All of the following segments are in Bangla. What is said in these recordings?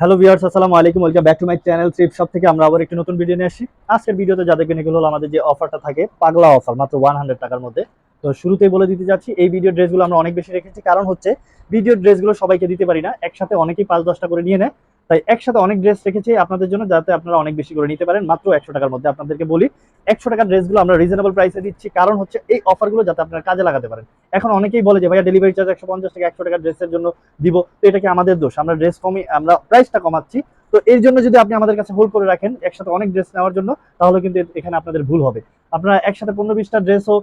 হ্যালো ভিউয়ার্স আসসালামু আলাইকুম। Welcome back to my channel thrift shop থেকে আমরা আবার একটি নতুন ভিডিও নিয়ে আসছি। আজকের ভিডিওতে যাদেরকে কিনে হলো আমাদের যে অফারটা থাকে, পাগলা অফার মাত্র ওয়ান হান্ড্রেড টাকার মধ্যে। তো শুরুতেই বলে দিতে যাচ্ছি, এই ভিডিও ড্রেসগুলো আমরা অনেক বেশি রেখেছি। কারণ হচ্ছে ভিডিও ড্রেসগুলো সবাইকে দিতে পারি না, একসাথে অনেকেই পাঁচ দশটা করে নিয়ে নেয়। তাই একসাথে অনেক ড্রেস রেখেছি আপনাদের জন্য যাতে আপনারা অনেক বেশি করে নিতে পারেন। মাত্র একশো টাকার মধ্যে আপনাদেরকে বলি, একশো টাকার ড্রেসগুলো আমরা রিজনেবল প্রাইসে দিচ্ছি। কারণ হচ্ছে এই অফারগুলো যাতে আপনারা কাজে লাগাতে পারেন। এখন অনেকেই বলে যে, ভাইয়া ডেলিভারি চার্জ একশো পঞ্চাশ টাকা একশো টাকার ড্রেসের জন্য দিব। তো এটা কি আমাদের দোষ? আমরা ড্রেস কমই, আমরা প্রাইসটা কমাচ্ছি। তো এর জন্য যদি আপনি আমাদের কাছে হোল্ড করে রাখেন একসাথে অনেক ড্রেস নেওয়ার জন্য, তাহলে কিন্তু এখানে আপনাদের ভুল হবে। আপনারা একসাথে পনেরো বিশটা ড্রেসও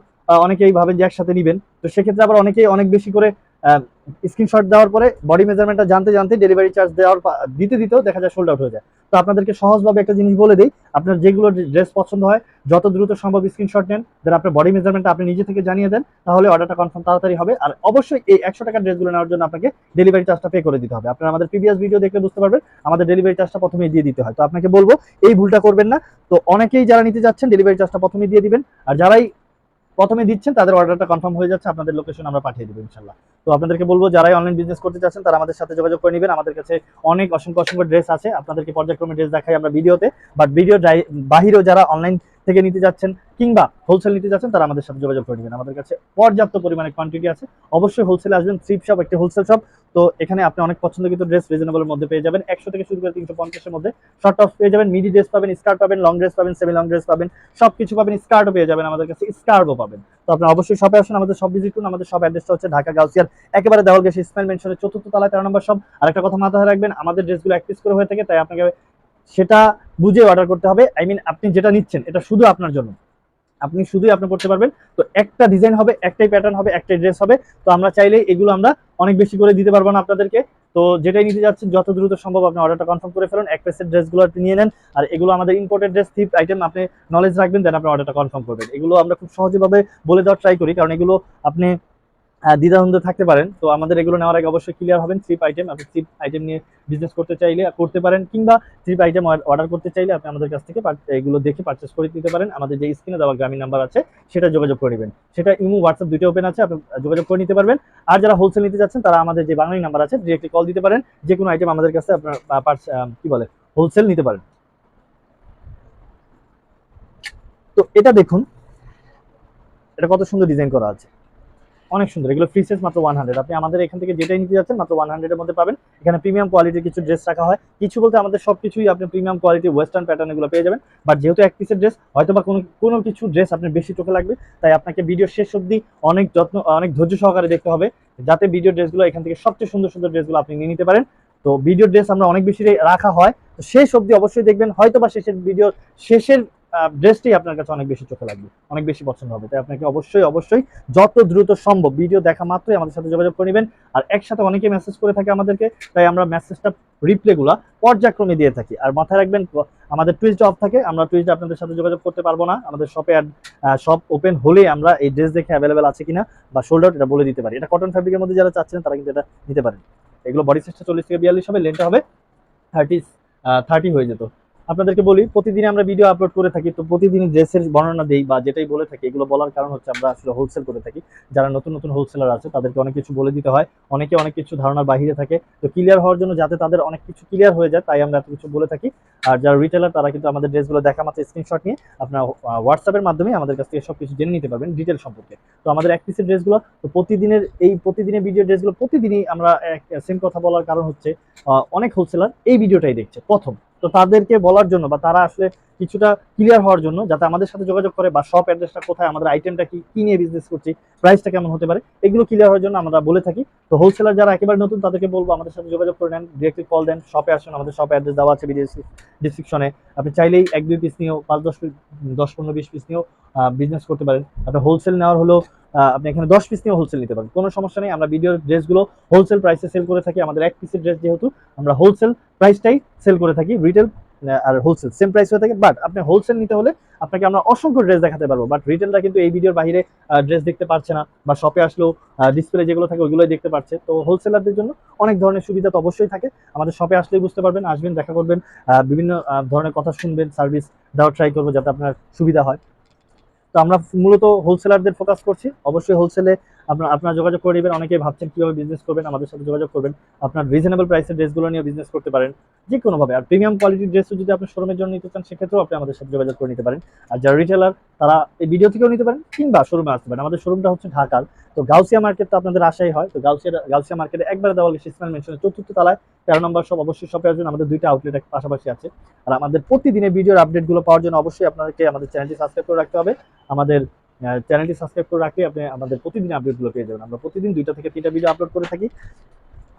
অনেকেই ভাবেন যে একসাথে নেবেন। তো সেক্ষেত্রে আবার অনেকেই অনেক বেশি করে স্ক্রিনশট দেওয়ার পরে বডি মেজারমেন্টটা জানতে জানতে ডেলিভারি চার্জ দেওয়ার দিতে দিতেও দেখা যায় সোল্ড আউট হয়ে যায়। তো আপনাদেরকে সহজভাবে একটা জিনিস বলে দিই, আপনার যেগুলো ড্রেস পছন্দ হয়, যত দ্রুত সম্ভব স্ক্রিনশট নেন দেন আপনার বডি মেজারমেন্টটা আপনি নিজে থেকে জানিয়ে দেন, তাহলে অর্ডারটা কনফার্ম তাড়াতাড়ি হবে। আর অবশ্যই এই একশো টাকার ড্রেসগুলো নেওয়ার জন্য আপনাকে ডেলিভারি চার্জটা পে করে দিতে হবে। আপনারা আমাদের প্রিভিয়াস ভিডিও দেখলে বুঝতে পারবেন, আমাদের ডেলিভারি চার্জটা প্রথমেই দিয়ে দিতে হয়। তো আপনাকে বলব, এই ভুলটা করবেন না। তো অনেকেই যারা নিতে যাচ্ছেন ডেলিভারি চার্জটা প্রথমেই দিয়ে দিবেন। আর যারাই প্রথমে দিচ্ছেন, তাদের অর্ডারটা কনফার্ম হয়ে যাচ্ছে, আপনাদের লোকেশন আমরা পাঠিয়ে দেবো ইনশাল্লাহ তো আপনাদেরকে বলব, যারাই অনলাইন বিজনেস করতে চাচ্ছেন, তারা আমাদের সাথে যোগাযোগ করে নেবেন। আমাদের কাছে অনেক অসংখ্য অসংখ্য ড্রেস আছে। আপনাদেরকে পর্যায়ক্রমে ড্রেস দেখাই আমরা ভিডিওতে। বাট ভিডিও বাহিরেও যারা অনলাইন থেকে নিতে যাচ্ছেন কিংবা হোলসেল নিতে যাচ্ছেন, তারা আমাদের সাথে যোগাযোগ করে নেবেন। আমাদের কাছে পর্যাপ্ত পরিমাণে কোয়ান্টিটি আছে। অবশ্যই হোলসেলে আসবেন থ্রিপ শপ একটি হোলসেল শপ তো এখানে আপনি অনেক পছন্দ কিন্তু ড্রেস রিজনেবলের মধ্যে পেয়ে যাবেন। একশো থেকে শুরু করে তিনশো পঞ্চাশের মধ্যে শর্ট টপ পেয়ে যাবেন। মিডি ড্রেস পাবেন স্কার্ট পাবেন লং ড্রেস পাবেন সেমি লং ড্রেস পাবেন। সব কিছু পাবেন স্কার্টও পেয়ে যাবেন। আমাদের কাছে স্কার্টও পাবেন। তো আপনি অবশ্যই শপে আসুন, আমাদের সব ভিজিট করুন, আমাদের সব অ্যাড্রেসটা হচ্ছে ঢাকা গাউসিয়ার একেবারে দেওয়াল গেছে ইসমাইল মেনশনের চতুর্থ তলায় তেরো নম্বর সব আর একটা কথা মাথায় রাখবেন, আমাদের ড্রেসগুলো এক পিস করে হয়ে থাকে, তাই আপনাকে সেটা বুঝে অর্ডার করতে হবে। আই মিন আপনি যেটা নিচ্ছেন, এটা শুধু আপনার জন্য। আপনি শুধুই আপনি করতে পারবেন। তো একটা ডিজাইন হবে, একটাই প্যাটার্ন হবে, একটাই ড্রেস হবে। তো আমরা চাইলে এগুলো আমরা অনেক বেশি করে দিতে পারব না আপনাদেরকে। তো যেটাই নিতে যাচ্ছেন, যত দ্রুত সম্ভব আপনি অর্ডারটা কনফার্ম করে ফেলুন। এক পেসের ড্রেসগুলো আপনি নিয়ে নেন, আর এগুলো আমাদের ইম্পোর্টেড ড্রেস থিপ আইটেম আপনি নলেজ রাখবেন দেন আপনি অর্ডারটা কনফার্ম করবেন। এগুলো আমরা খুব সহজেভাবে বলে দেওয়ার ট্রাই করি, কারণ এগুলো আপনি দ্বিধাদ্বন্দ্বে থাকতে পারেন। তো আমাদের এগুলো নেওয়ার আগে অবশ্যই ক্লিয়ার হবেন থ্রিপ আইটেম আপনি থ্রিপ আইটেম নিয়ে বিজনেস করতে চাইলে করতে পারেন, কিংবা থ্রিপ আইটেম অর্ডার করতে চাইলে আপনি আমাদের কাছ থেকে এগুলো দেখে পারচেস করে নিতে পারেন। আমাদের যে স্ক্রিনে দেওয়া গ্রামীণ নাম্বার আছে, সেটা যোগাযোগ করে নেবেন। সেটা ইমো হোয়াটসঅ্যাপ দুইটা ওপেন আছে, আপনি যোগাযোগ করে নিতে পারবেন। আর যারা হোলসেল নিতে যাচ্ছেন, তারা আমাদের যে বাংলায় নাম্বার আছে ডিরেক্টলি কল দিতে পারেন। যে কোনো আইটেম আমাদের কাছে আপনার কি বলে হোলসেল নিতে পারেন। তো এটা দেখুন, এটা কত সুন্দর ডিজাইন করা আছে। অনেক সুন্দর। এগুলো ফ্রি সাইজ মাত্র ওয়ান হান্ড্রেড আপনি আমাদের এখান থেকে যেটাই নিতে যাচ্ছেন, মাত্র ওয়ান হান্ড্রেডের মধ্যে পাবেন। এখানে প্রিমিয়াম কোয়ালিটির কিছু ড্রেস রাখা হয়। কিছু বলতে আমাদের সব কিছুই আপনি প্রিমিয়াম কোয়ালিটি ওয়েস্টার্ন প্যাটার্ন এগুলো পেয়ে যাবেন। বাট যেহেতু এক পিসের ড্রেস হয়তো বা কোনো কোনো কিছু ড্রেস আপনার বেশি চোখে লাগবে। তাই আপনাকে ভিডিও শেষ অবধি অনেক যত্ন, অনেক ধৈর্য সহকারে দেখতে হবে, যাতে ভিডিও ড্রেসগুলো এখান থেকে সবচেয়ে সুন্দর সুন্দর ড্রেসগুলো আপনি নিয়ে নিতে পারেন। তো ভিডিও ড্রেস আমরা অনেক বেশি রাখা হয়। শেষ অবধি অবশ্যই দেখবেন হয়তো বা শেষের ভিডিও শেষের ড্রেসটাই আপনার কাছে অনেক বেশি চোখে লাগবে, অনেক বেশি পছন্দ হবে। তাই আপনাকে অবশ্যই অবশ্যই যত দ্রুত সম্ভব ভিডিও দেখা মাত্রই আমাদের সাথে যোগাযোগ করে নেবেন। আর একসাথে অনেকে মেসেজ করে থাকে আমাদেরকে, তাই আমরা মেসেজটা রিপ্লেগুলো পর্যায়ক্রমে দিয়ে থাকি। আর মাথায় রাখবেন, আমাদের টুইস্ট অফ থাকে, আমরা টুইস্টে আপনাদের সাথে যোগাযোগ করতে পারব না। আমাদের শপে শপ ওপেন হলে আমরা এই ড্রেস দেখে অ্যাভেলেবেল আছে কিনা বা সোল্ড আউট এটা বলে দিতে পারি। এটা কটন ফ্যাব্রিকের মধ্যে যারা চাচ্ছেন, তারা কিন্তু এটা নিতে পারেন। এগুলো বডি সাইজটা চল্লিশ থেকে বিয়াল্লিশ হবে লেনটা হবে থার্টি থার্টি হয়ে যেত। আপনাদেরকে বলি প্রতিদিন আমরা ভিডিও আপলোড করে থাকি। তো প্রতিদিন ড্রেসের বর্ণনা দেই বা যেটাই বলে থাকি, এগুলো বলার কারণ হচ্ছে আমরা আসলে হোলসেল করে থাকি। যারা নতুন নতুন হোলসেলার আছে, তাদেরকে অনেক কিছু বলে দিতে হয়। অনেকে অনেক কিছু ধারণার বাহিরে থাকে। তো ক্লিয়ার হওয়ার জন্য যাতে তাদের অনেক কিছু ক্লিয়ার হয়ে যায়, তাই আমরা এত কিছু বলে থাকি। আর যারা রিটেলার তারা কিন্তু আমাদের ড্রেসগুলো দেখা মাত্র স্ক্রিনশট নিয়ে আপনার হোয়াটসঅ্যাপের মাধ্যমে আমাদের কাছ থেকে সব কিছু জেনে নিতে পারবেন ডিটেল সম্পর্কে। তো আমাদের এক পিসের ড্রেসগুলো তো প্রতিদিনের এই প্রতিদিনের ভিডিও ড্রেসগুলো প্রতিদিনই আমরা এক সেম কথা বলার কারণ হচ্ছে অনেক হোলসেলার এই ভিডিওটাই দেখছে, প্রথম। তো তাদেরকে বলার জন্য বা তারা আসলে কিছুটা ক্লিয়ার হওয়ার জন্য যাতে আমাদের সাথে যোগাযোগ করে বা শপ অ্যাড্রেসটা কোথায়, আমাদের আইটেমটা কি কি নিয়ে বিজনেস করছি প্রাইসটা কেমন হতে পারে, এগুলো ক্লিয়ার হওয়ার জন্য আমরা বলে থাকি। তো হোলসেলার যারা একেবারে নতুন তাদেরকে বলব, আমাদের সাথে যোগাযোগ করে নেন ডিরেক্টলি কল দেন শপে আসুন, আমাদের শপ অ্যাড্রেস দেওয়া আছে ডিসক্রিপশনে আপনি চাইলেই এক, দুই পিস নিয়েও, পাঁচ, দশ দশ, পনেরো, বিশ পিস নিয়েও বিজনেস করতে পারেন। আপনার হোলসেল নেওয়ার হলো আপনি এখানে দশ পিস নিয়ে হোলসেল নিতে পারেন। কোনো সমস্যা নেই, আমরা ভিডিওর ড্রেসগুলো হোলসেল প্রাইসে সেল করে থাকি। আমাদের এক পিসের ড্রেস যেহেতু, আমরা হোলসেল প্রাইসটাই সেল করে থাকি রিটেল আর হোলসেল সেম প্রাইস হয়ে থাকে। বাট আপনি হোলসেল নিতে হলে আপনাকে আমরা অসংখ্য ড্রেস দেখাতে পারব। বাট রিটেলরা কিন্তু এই ভিডিওর বাইরে ড্রেস দেখতে পারছে না বা শপে আসলেও ডিসপ্লে যেগুলো থাকে ওইগুলোই দেখতে পারছে। তো হোলসেলারদের জন্য অনেক ধরনের সুবিধা তো অবশ্যই থাকে। আমাদের শপে আসলেই বুঝতে পারবেন, আসবেন, দেখা করবেন বিভিন্ন ধরনের কথা শুনবেন সার্ভিস দেওয়ার ট্রাই করব যাতে আপনার সুবিধা হয়। তো আমরা মূলত হোলসেলারদের ফোকাস করছি। অবশ্যই হোলসেলে আপনার আপনারা যোগাযোগ করে নেবেন। অনেকেই ভাবছেন কীভাবে বিজনেস করবেন, আমাদের সাথে যোগাযোগ করবেন। আপনার রিজনেবল প্রাইসের ড্রেসগুলো নিয়ে বিজনেস করতে পারেন। যে কোনোভাবে আর প্রিমিয়াম কোয়ালিটির ড্রেসও যদি আপনি শোরুমের জন্য নিতে চান, সেক্ষেত্রেও আপনি আমাদের সাথে যোগাযোগ করে নিতে পারেন। আর যারা রিটেলার তারা এই ভিডিও থেকেও নিতে পারেন, কিংবা শোরুমে আসতে পারেন। আমাদের শোরুমটা হচ্ছে ঢাকার। তো গাউসিয়া মার্কেট তো আপনাদের আশাই হয়। তো গাউসিয়া গাউসিয়া মার্কেটে একবারে দেওয়া ইসমাইল মেনশনের চতুর্থ তলায় তেরো নম্বর সব অবশ্যই শপে আসবেন। আমাদের দুইটা আউটলেট পাশাপাশি আছে। আর আমাদের প্রতিদিনের ভিডিওর আপডেটগুলো পাওয়ার জন্য অবশ্যই আপনাকে আমাদের চ্যানেলটি সাবস্ক্রাইব করে রাখতে হবে। আমাদের চ্যানেলটি সাবস্ক্রাইব করে রাখলে আপনি আমাদের প্রতিদিন আপডেটগুলো পেয়ে যাবেন। আমরা প্রতিদিন দুইটা থেকে তিনটা ভিডিও আপলোড করে থাকি।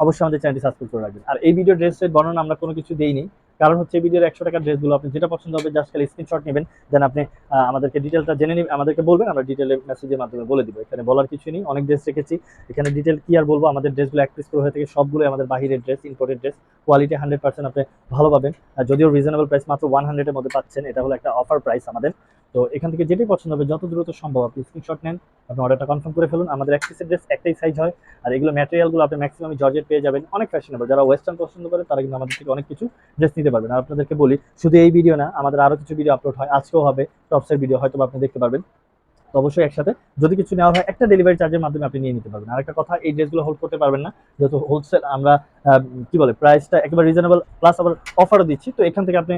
অবশ্যই আমাদের চ্যানেলটি সাবস্ক্রাইব করে রাখবেন। আর এই ভিডিও ড্রেসের বর্ণনা আমরা কোনো কিছু দেইনি। কারণ হচ্ছে ভিডিওর একশো টাকার ড্রেসগুলো আপনি যেটা পছন্দ হবে জাস্ট খালি স্ক্রিনশট নেবেন। দেন আপনি আমাদেরকে ডিটেলটা জেনে নিবেন, আমাদেরকে বলবেন, আমরা ডিটেলে মেসেজের মাধ্যমে বলে দিব। এখানে বলার কিছু নেই, অনেক ড্রেস রেখেছি। এখানে ডিটেল কি আর বলব? আমাদের ড্রেসগুলো এক পিস করে হয়ে থাকে সবগুলো আমাদের বাহিরের dress imported dress quality hundred percent আপনি ভালো পাবেন। যদিও রিজনেবল প্রাইস মাত্র ওয়ান হান্ড্রেডের মধ্যে পাচ্ছেন, এটা হলো একটা অফার প্রাইস আমাদের। তো এখান থেকে যেটাই পছন্দ হবে, যত দ্রুত সম্ভব আপনি স্ক্রিনশট নেন, আপনি অর্ডারটা কনফার্ম করে ফেলুন। আমাদের অ্যাক্সেসের ড্রেস একটাই সাইজ হয়, আর এগুলো ম্যাটেরিয়ালগুলো আপনি ম্যাক্সিমাম জর্জেট পেয়ে যাবেন। অনেক ফ্যাশনেবল যারা ওয়েস্টার্ন পছন্দ করে, তারা কিন্তু আমাদের থেকে অনেক কিছু ড্রেস নিতে পারবেন। আর আপনাদেরকে বলি, শুধু এই ভিডিও না, আমাদের আরও কিছু ভিডিও আপলোড হয়, আজকেও হবে টপসের ভিডিও হয়তো আপনি দেখতে পারবেন। অবশ্যই একসাথে। যদি কিছু নেওয়া হয়, একটা ডেলিভারি চার্জের মাধ্যমে আপনি নিয়ে নিতে পারবেন। আরেকটা কথা, এই ড্রেসগুলো হোল্ড করতে পারবেন না। যেহেতু হোলসেল আমরা কি বলে প্রাইসটা একেবারে রিজনেবল প্লাস আবার অফারও দিচ্ছি। তো এখান থেকে আপনি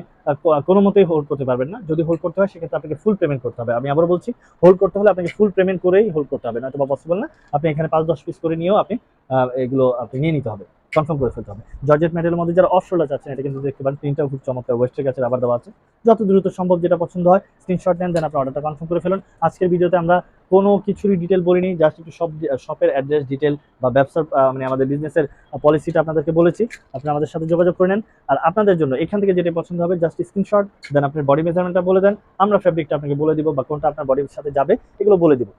কোনো মতেই হোল্ড করতে পারবেন না। যদি হোল্ড করতে হয়, সেক্ষেত্রে আপনাকে ফুল পেমেন্ট করতে হবে। আমি আবার বলছি হোল্ড করতে হলে আপনাকে ফুল পেমেন্ট করেই হোল্ড করতে হবে। নয়তো বা পসিবল না। আপনি এখানে পাঁচ, দশ পিস করে নিয়েও আপনি এগুলো আপনি নিয়ে নিতে হবে। কনফার্ম করে ফেলতে হবে। জর্জেট মেটেরিয়ালের মধ্যে যারা অফ শোল্ডার চাচ্ছেন, এটা কিন্তু দেখতে পারেন প্রিন্টটাও খুব চমৎকার ওয়েস্টের কাছে আবার দেওয়া আছে। যত দ্রুত সম্ভব যেটা পছন্দ হয় স্ক্রিনশট নেন দেন আপনার অর্ডারটা কনফার্ম করে ফেলুন। আজকের ভিডিওতে আমরা কোনো কিছুরই ডিটেল বলিনি জাস্ট একটু সব শপের অ্যাড্রেস ডিটেল বা ব্যবসার মানে আমাদের বিজনেসের পলিসিটা আপনাদেরকে বলেছি। আপনি আমাদের সাথে যোগাযোগ করে নেন। আর আপনাদের জন্য, এখান থেকে যেটা পছন্দ হবে জাস্ট স্ক্রিনশট দেন আপনার বডি মেজারমেন্টটা বলে দেন। আমরা ফ্যাব্রিকটা আপনাকে বলে দিব বা কোনটা আপনার বডির সাথে যাবে, এগুলো বলে দিব।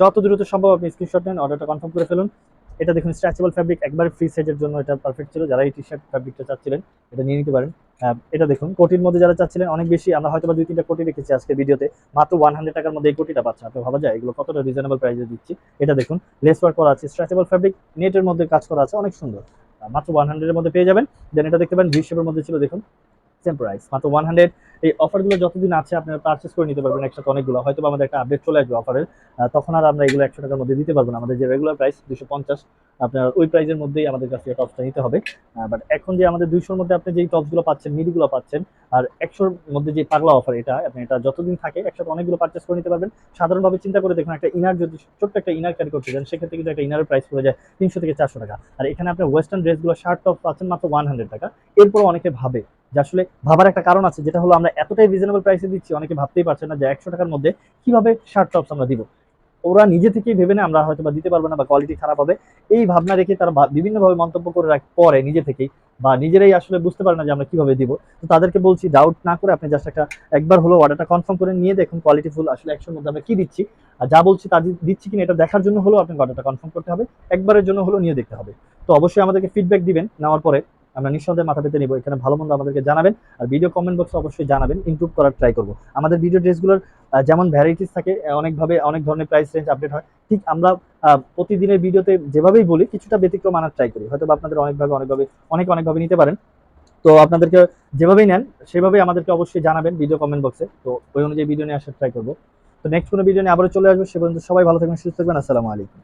যত দ্রুত সম্ভব আপনি স্ক্রিনশট নেন অর্ডারটা কনফার্ম করে ফেলুন। এটা দেখুন স্ট্রেচেবল ফ্যাব্রিক একবারে ফ্রি সাইজের জন্য এটা পারফেক্ট ছিল। যারা এই টি শার্ট ফ্যাব্রিকটা চাচ্ছিলেন, এটা নিয়ে নিতে পারেন। এটা দেখুন, কোটির মধ্যে যারা চাচ্ছিলেন, অনেক বেশি, আমরা হয়তো দুই, তিনটা কোটি রেখেছি আজকে ভিডিওতে, মাত্র ওয়ান হান্ড্রেড টাকার মধ্যে এই কোটিটা পাচ্ছেন আপনি ভাবা যায়, এগুলো কতটা রিজনেবল প্রাইসে দিচ্ছি। এটা দেখুন লেস ওয়ার্ক করা আছে স্ট্রেচেবল ফ্যাব্রিক নেটের মধ্যে কাজ করা আছে, অনেক সুন্দর। মাত্র ওয়ান হান্ড্রেডের মধ্যে পেয়ে যাবেন। দেন এটা দেখতে পারেন ভি শেপের মধ্যে ছিল, দেখুন। Same price. মাত্র ওয়ান হান্ড্রেড এই অফারগুলো যতদিন আছে আপনারা পারচেস করে নিতে পারবেন একসাথে অনেকগুলো। হয়তো আমাদের একটা আপডেট চলে আসবে অফারের তখন আর আমরা এগুলো একশো টাকার মধ্যে দিতে পারব না। আমাদের যে রেগুলার প্রাইস দুশো পঞ্চাশ আপনার ওই প্রাইজের মধ্যেই আমাদের কাছে টপসটা নিতে হবে। বাট এখন যে আমাদের দুইশোর মধ্যে আপনি যেই টপসগুলো পাচ্ছেন মিডিগুলো পাচ্ছেন, আর একশোর মধ্যে যে পাগলা অফার এটা, আপনি এটা যতদিন থাকে একসাথে অনেকগুলো পারচেস করে নিতে পারবেন। সাধারণভাবে চিন্তা করে দেখুন, একটা ইনার যদি ছোট্ট একটা ইনার ক্যারি করতে চান, সেক্ষেত্রে কিন্তু একটা ইনারের প্রাইস পড়ে যায় তিনশো থেকে চারশো টাকা। আর এখানে আপনি ওয়েস্টার্ন ড্রেসগুলো শার্ট টপ পাচ্ছেন মাত্র ওয়ান হান্ড্রেড টাকা। এরপর অনেকে ভাবে যে আসলে ভাবার একটা কারণ আছে, যেটা হলো আমরা এতটাই রিজনেবল প্রাইসে দিচ্ছি, অনেকে ভাবতেই পারছেন না যে একশো টাকার মধ্যে কীভাবে শার্ট টপস আমরা দিব। ওরা নিজে থেকেই ভেবে না আমরা হয়তো বা দিতে পারব না বা কোয়ালিটি খারাপ হবে। এই ভাবনা রেখে তারা বিভিন্নভাবে মন্তব্য করে রাখ পরে নিজে থেকেই বা নিজেরাই আসলে বুঝতে পারে না যে আমরা কীভাবে দিব। তো তাদেরকে বলছি ডাউট না করে আপনি জাস্ট একটা একবার হলো অর্ডারটা কনফার্ম করে নিয়ে দেখুন কোয়ালিটি ফুল আসলে একশোর মধ্যে আমরা কি দিচ্ছি। আর যা বলছি তা দিচ্ছি কিনা এটা দেখার জন্য হলো আপনাকে অর্ডারটা কনফার্ম করতে হবে। একবারের জন্য হলো নিয়ে দেখতে হবে। তো অবশ্যই আমাদেরকে ফিডব্যাক দিবেন নেওয়ার পরে। আমরা নিঃসন্দেহে মাথা পেতে নিব, এখানে ভালো মন্দ আমাদেরকে জানাবেন, আর ভিডিও কমেন্ট বক্সে অবশ্যই জানাবেন ইমপ্রুভ করার ট্রাই করব। আমাদের ভিডিও ড্রেসগুলোর যেমন ভ্যারাইটিস থাকে অনেকভাবে, অনেক ধরনের প্রাইস রেঞ্জ আপডেট হয়, ঠিক আমরা প্রতিদিনের ভিডিওতে যেভাবেই বলি, কিছুটা ব্যতিক্রম আনার ট্রাই করি। হয়তো আপনাদের অনেকভাবে অনেকভাবে, অনেক অনেকভাবে নিতে পারেন। তো আপনাদেরকে যেভাবেই নেন, সেভাবেই আমাদেরকে অবশ্যই জানাবেন ভিডিও কমেন্ট বক্সে তো ওই অনুযায়ী ভিডিও নিয়ে আসার ট্রাই করব। তো নেক্সট কোনো ভিডিও নিয়ে আবারও চলে আসব, সে পর্যন্ত সবাই ভালো থাকবেন, সুস্থ থাকবেন, আসসালামু আলাইকুম।